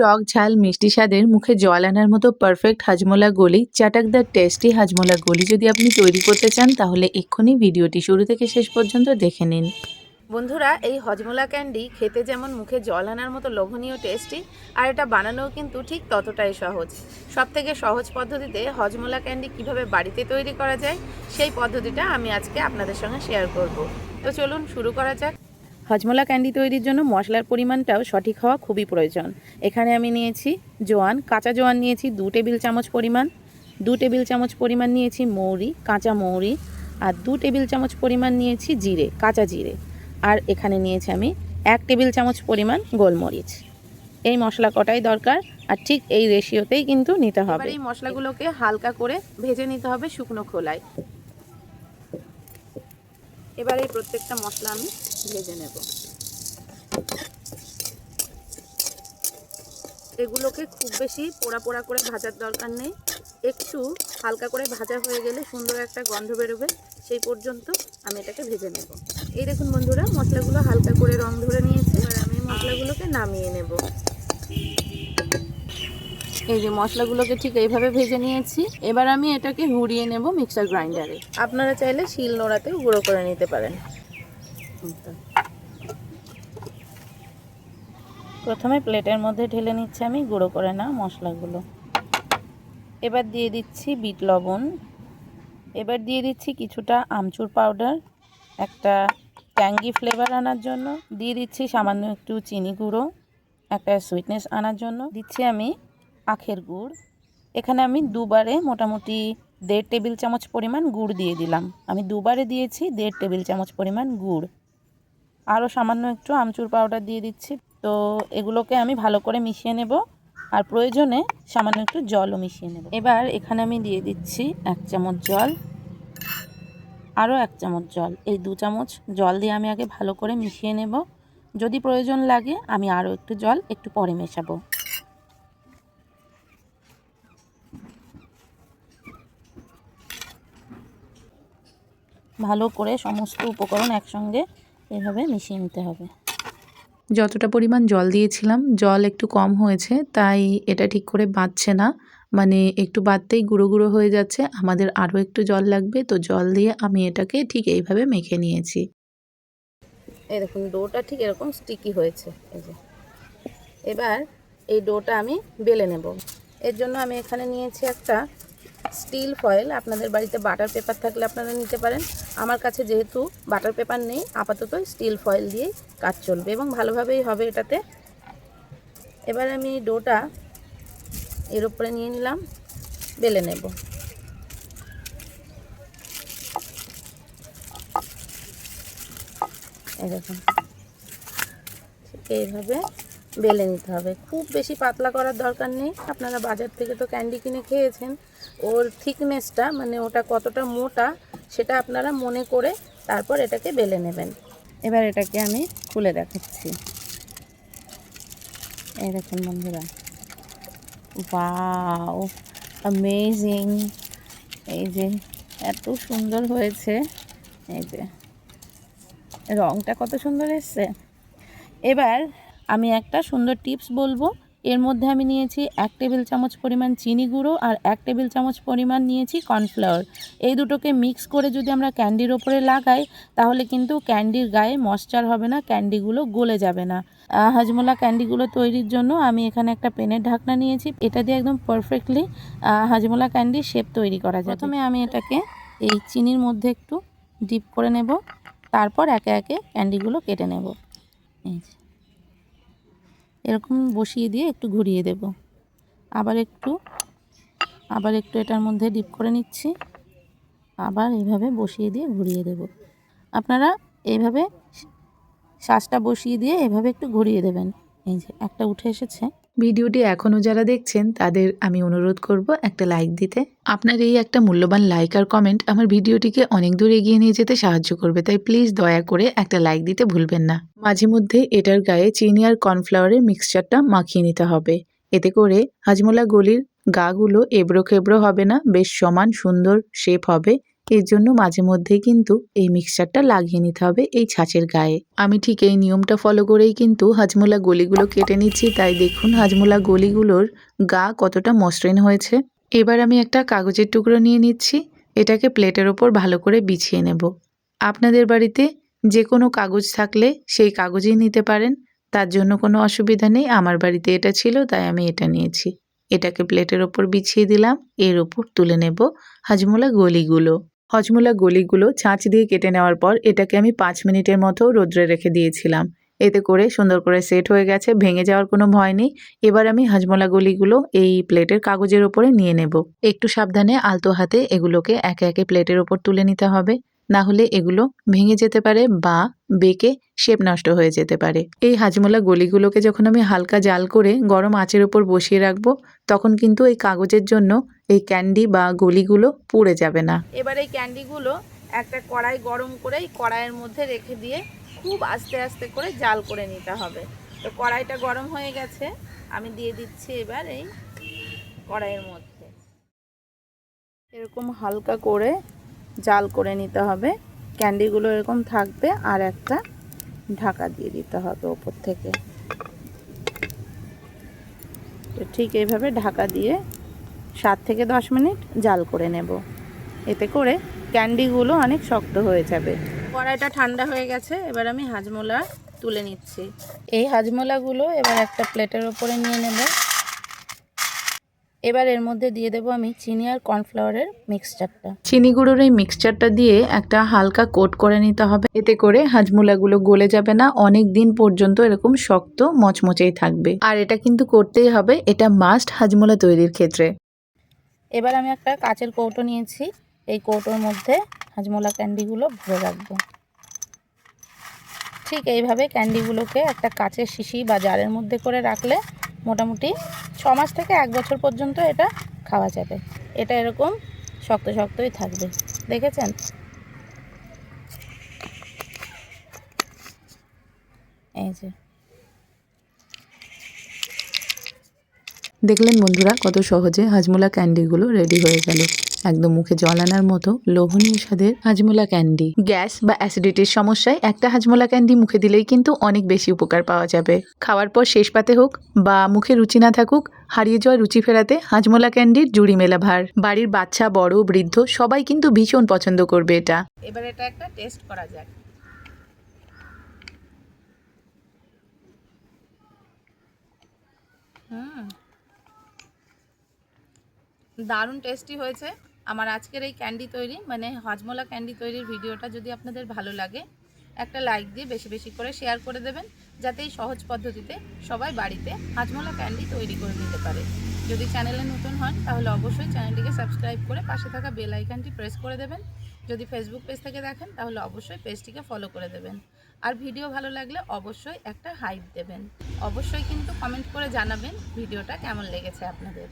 টক ঝাল, মিষ্টি স্বাদের মুখে জল আনার মতো পারফেক্ট হাজমোলা গলি চাটাকদার টেস্টি হাজমোলা গলি যদি আপনি তৈরি করতে চান, তাহলে এক্ষুনি ভিডিওটি শুরু থেকে শেষ পর্যন্ত দেখে নিন। বন্ধুরা, এই হজমোলা ক্যান্ডি খেতে যেমন মুখে জল আনার মতো লোভনীয় টেস্টি আর এটা বানানোও কিন্তু ঠিক ততটাই সহজ। সব থেকে সহজ পদ্ধতিতে হজমোলা ক্যান্ডি কীভাবে বাড়িতে তৈরি করা যায়, সেই পদ্ধতিটা আমি আজকে আপনাদের সঙ্গে শেয়ার করব। তো চলুন শুরু করা যাক। হজমোলা ক্যান্ডি তৈরির জন্য মশলার পরিমাণটাও সঠিক হওয়া খুবই প্রয়োজন। এখানে আমি নিয়েছি জোয়ান কাঁচা জোয়ান নিয়েছি দু টেবিল চামচ পরিমাণ দু টেবিল চামচ পরিমাণ নিয়েছি মৌরি কাঁচা মৌরি আর দু টেবিল চামচ পরিমাণ নিয়েছি জিরে কাঁচা জিরে। আর এখানে নিয়েছি আমি এক টেবিল চামচ পরিমাণ গোলমরিচ। এই মশলা কটাই দরকার আর ঠিক এই রেশিওতেই কিন্তু নিতে হবে। এই মশলাগুলোকে হালকা করে ভেজে নিতে হবে শুকনো খোলায়। এবার এই প্রত্যেকটা মশলা আমি ভেজে নেব। এগুলোকে খুব বেশি পোড়া পোড়া করে ভাজার দরকার নেই। একটু হালকা করে ভাজা হয়ে গেলে সুন্দর একটা গন্ধ বেরোবে, সেই পর্যন্ত আমি এটাকে ভেজে নেব। এই দেখুন বন্ধুরা, মশলাগুলো হালকা করে রং ধরে নিয়েছে। এবার আমি মশলাগুলোকে নামিয়ে নেব। এই যে মশলাগুলোকে ঠিক এইভাবে ভেজে নিয়েছি। এবার আমি এটাকে হুড়িয়ে নেব মিক্সার গ্রাইন্ডারে। আপনারা চাইলে শিল নোড়াতেও গুঁড়ো করে নিতে পারেন। প্রথমে প্লেটের মধ্যে ঢেলে নিচ্ছি আমি, গুঁড়ো করে না মশলাগুলো। এবার দিয়ে দিচ্ছি বিট লবণ। এবার দিয়ে দিচ্ছি কিছুটা আমচুর পাউডার, একটা ট্যাঙ্গি ফ্লেভার আনার জন্য। দিয়ে দিচ্ছি সামান্য একটু চিনি গুঁড়ো, একটা সুইটনেস আনার জন্য। দিচ্ছি আমি আখের গুড়। এখানে আমি দুবারে মোটামুটি দেড় টেবিল চামচ পরিমাণ গুড় দিয়ে দিলাম। আমি দুবারে দিয়েছি দেড় টেবিল চামচ পরিমাণ গুড়। আরও সামান্য একটু আমচুর পাউডার দিয়ে দিচ্ছি। তো এগুলোকে আমি ভালো করে মিশিয়ে নেব আর প্রয়োজনে সামান্য একটু জলও মিশিয়ে নেব। এবার এখানে আমি দিয়ে দিচ্ছি এক চামচ জল। আরও এক চামচ জল। এই দু চামচ জল দিয়ে আমি আগে ভালো করে মিশিয়ে নেব। যদি প্রয়োজন লাগে আমি আরও একটু জল একটু পরে মেশাবো। ভালো করে সমস্ত উপকরণ একসঙ্গে এভাবে মিশিয়ে নিতে হবে। যতটা পরিমাণ জল দিয়েছিলাম জল একটু কম হয়েছে তাই এটা ঠিক করে বাঁচছে না। মানে একটু বাদতেই গুঁড়ো গুঁড়ো হয়ে যাচ্ছে আমাদের আরও একটু জল লাগবে তো জল দিয়ে আমি এটাকে ঠিক এইভাবে মেখে নিয়েছি। এই দেখুন ডোটা ঠিক এরকম স্টিকি হয়েছে এই যে। এবার এই ডোটা আমি বেলে নেব। এর জন্য আমি এখানে নিয়েছি একটা স্টিল ফয়েল, আপনাদের বাড়িতে বাটার পেপার থাকলে আপনারা নিতে পারেন। আমার কাছে যেহেতু বাটার পেপার নেই, আপাতত স্টিল ফয়েল দিয়েই কাজ চলবে এবং ভালোভাবেই হবে এটাতে। এবার আমি ডোটা এর উপরে নিয়ে নিলাম, বেলে নেব। দেখুন এইভাবে বেলে নিতে হবে। খুব বেশি পাতলা করার দরকার নেই। আপনারা বাজার থেকে তো ক্যান্ডি কিনে খেয়েছেন। ওর থিকনেসটা মানে ওটা কতটা মোটা, সেটা আপনারা মনে করে তারপর এটাকে বেলে নেবেন। এবার এটাকে আমি খুলে দেখাচ্ছি। এই দেখুন বন্ধুরা। ওয়াও অ্যামেজিং এই যে এত সুন্দর হয়েছে। এই যে, রংটা কত সুন্দর এসছে। এবার আমি একটা সুন্দর টিপস বলব। এর মধ্যে আমি নিয়েছি এক টেবিল চামচ পরিমাণ চিনি গুঁড়ো আর এক টেবিল চামচ পরিমাণ নিয়েছি কর্নফ্লাওয়ার। এই দুটোকে মিক্স করে যদি আমরা ক্যান্ডির ওপরে লাগাই, তাহলে কিন্তু ক্যান্ডির গায়ে ময়শ্চার হবে না, ক্যান্ডিগুলো গলে যাবে না। হাজমোলা ক্যান্ডিগুলো তৈরির জন্য আমি এখানে একটা পেনের ঢাকনা নিয়েছি। এটা দিয়ে একদম পারফেক্টলি হাজমোলা ক্যান্ডির শেপ তৈরি করা যায় প্রথমে আমি এটাকে এই চিনির মধ্যে একটু ডিপ করে নেব, তারপর একে একে ক্যান্ডিগুলো কেটে নেব। এই এরকম বসিয়ে দিয়ে একটু ঘুরিয়ে দেব। আবার একটু আবার একটু এটার মধ্যে ডিপ করে নিচ্ছি। আবার এইভাবে বসিয়ে দিয়ে ঘুরিয়ে দেব। আপনারা এইভাবে শ্বাসটা বসিয়ে দিয়ে এভাবে একটু ঘুরিয়ে দেবেন। এই যে একটা উঠে এসেছে। ভিডিওটি এখনও যারা দেখছেন, তাদের আমি অনুরোধ করব একটা লাইক দিতে। আপনার এই একটা মূল্যবান লাইক আর কমেন্ট আমার ভিডিওটিকে অনেক দূর এগিয়ে নিয়ে যেতে সাহায্য করবে, তাই প্লিজ দয়া করে একটা লাইক দিতে ভুলবেন না। মাঝে মধ্যে এটার গায়ে চিনি আর কর্নফ্লাওয়ারের মিক্সচারটা মাখিয়ে নিতে হবে। এতে করে হাজমোলা গলির গাগুলো এবড়ো খেবড়ো হবে না, বেশ সমান সুন্দর শেপ হবে। এর জন্য মাঝে মধ্যেই কিন্তু এই মিক্সচারটা লাগিয়ে নিতে হবে এই ছাঁচের গায়ে। আমি ঠিক এই নিয়মটা ফলো করেই কিন্তু হাজমোলা গলিগুলো কেটে নিচ্ছি, তাই দেখুন হাজমোলা গলিগুলোর গা কতটা মসৃণ হয়েছে। এবার আমি একটা কাগজের টুকরো নিয়ে নিচ্ছি, এটাকে প্লেটের ওপর ভালো করে বিছিয়ে নেব। আপনাদের বাড়িতে যে কোনো কাগজ থাকলে সেই কাগজেই নিতে পারেন, তার জন্য কোনো অসুবিধা নেই, আমার বাড়িতে এটা ছিল, তাই আমি এটা নিয়েছি। এটাকে প্লেটের ওপর বিছিয়ে দিলাম, এর ওপর তুলে নেব হাজমোলা গলিগুলো। হজমোলা গলিগুলো ছাঁচ দিয়ে কেটে নেওয়ার পর এটাকে আমি পাঁচ মিনিটের মতো রোদ্রে রেখে দিয়েছিলাম। এতে করে সুন্দর করে সেট হয়ে গেছে, ভেঙে যাওয়ার কোনো ভয় নেই। এবার আমি হাজমোলা গলিগুলো এই প্লেটের কাগজের ওপরে নিয়ে নেব। একটু সাবধানে আলতো হাতে এগুলোকে একে একে প্লেটের ওপর তুলে নিতে হবে। না হলে এগুলো ভেঙে যেতে পারে বা বেঁকে শেপ নষ্ট হয়ে যেতে পারে। এই হাজমোলা গলিগুলোকে যখন আমি হালকা জাল করে গরম আঁচের ওপর বসিয়ে রাখব, তখন কিন্তু এই কাগজের জন্য এই ক্যান্ডি বা গলিগুলো পুড়ে যাবে না। এবার এই ক্যান্ডিগুলো একটা কড়াই গরম করে কড়াইয়ের মধ্যে রেখে দিয়ে খুব আস্তে আস্তে করে জাল করে নিতে হবে। তো কড়াইটা গরম হয়ে গেছে, আমি দিয়ে দিচ্ছি এবার এই কড়াইয়ের মধ্যে। এরকম হালকা করে জাল করে নিতে হবে। ক্যান্ডিগুলো এরকম থাকবে আর একটা ঢাকা দিয়ে দিতে হবে ওপর থেকে। তো ঠিক এইভাবে ঢাকা দিয়ে সাত থেকে দশ মিনিট জাল করে নেব। এতে করে ক্যান্ডিগুলো অনেক শক্ত হয়ে যাবে। কড়াইটা ঠান্ডা হয়ে গেছে, এবার আমি হাজমোলা তুলে নিচ্ছি। এই হাজমোলাগুলো এবার একটা প্লেটের ওপরে নিয়ে নেব। এবার এর মধ্যে দিয়ে দেবো আমি চিনি আর কর্নফ্লাওয়ারের মিক্সচারটা। চিনি গুঁড়োর এই মিক্সচারটা দিয়ে একটা হালকা কোট করে নিতে হবে। এতে করে হাজমোলাগুলো গলে যাবে না, অনেক দিন পর্যন্ত এরকম শক্ত মচমচেই থাকবে। আর এটা কিন্তু করতেই হবে, এটা মাস্ট হাজমোলা তৈরির ক্ষেত্রে। এবার আমি একটা কাচের কৌটো নিয়েছি। এই কৌটোর মধ্যে হাজমোলা ক্যান্ডিগুলো ভরে রাখব। ঠিক এইভাবে ক্যান্ডিগুলোকে একটা কাচের শিশি বা জারের মধ্যে করে রাখলে মোটামুটি ছ মাস থেকে এক বছর পর্যন্ত এটা খাওয়া যাবে। এটা এরকম শক্ত শক্তই থাকবে। দেখেছেন? এই যে। দেখলেন বন্ধুরা, কত সহজে হাজমোলা ক্যান্ডিগুলো রেডি হয়ে গেল। একদম মুখে জল আনার মতো লোভনীয় স্বাদের হাজমোলা ক্যান্ডি। গ্যাস বা অ্যাসিডিটির সমস্যায় একটা হাজমোলা ক্যান্ডি মুখে দিলেই কিন্তু অনেক বেশি উপকার পাওয়া যাবে। খাওয়ার পর শেষ পাতে হোক বা মুখে রুচি না থাকুক, হারিয়ে যাওয়া রুচি ফেরাতে হাজমোলা ক্যান্ডির জুড়ি মেলা ভার। বাড়ির বাচ্চা, বড়, বৃদ্ধ সবাই কিন্তু ভীষণ পছন্দ করবে এটা। এবার এটা একটা টেস্ট করা যাক। দারুণ টেস্টি হয়েছে। আমার আজকের এই ক্যান্ডি তৈরি মানে হজমোলা ক্যান্ডি তৈরির ভিডিওটা যদি আপনাদের ভালো লাগে, একটা লাইক দিয়ে বেশি বেশি করে শেয়ার করে দেবেন, যাতে এই সহজ পদ্ধতিতে সবাই বাড়িতে হাজমোলা ক্যান্ডি তৈরি করে নিতে পারে। যদি চ্যানেলে নতুন হন, তাহলে অবশ্যই চ্যানেলটিকে সাবস্ক্রাইব করে পাশে থাকা বেল আইকনটি প্রেস করে দেবেন। যদি ফেসবুক পেজ থেকে দেখেন, তাহলে অবশ্যই পেজটিকে ফলো করে দেবেন। আর ভিডিও ভালো লাগলে অবশ্যই একটা হাইপ দেবেন। অবশ্যই কিন্তু কমেন্ট করে জানাবেন ভিডিওটা কেমন লেগেছে আপনাদের।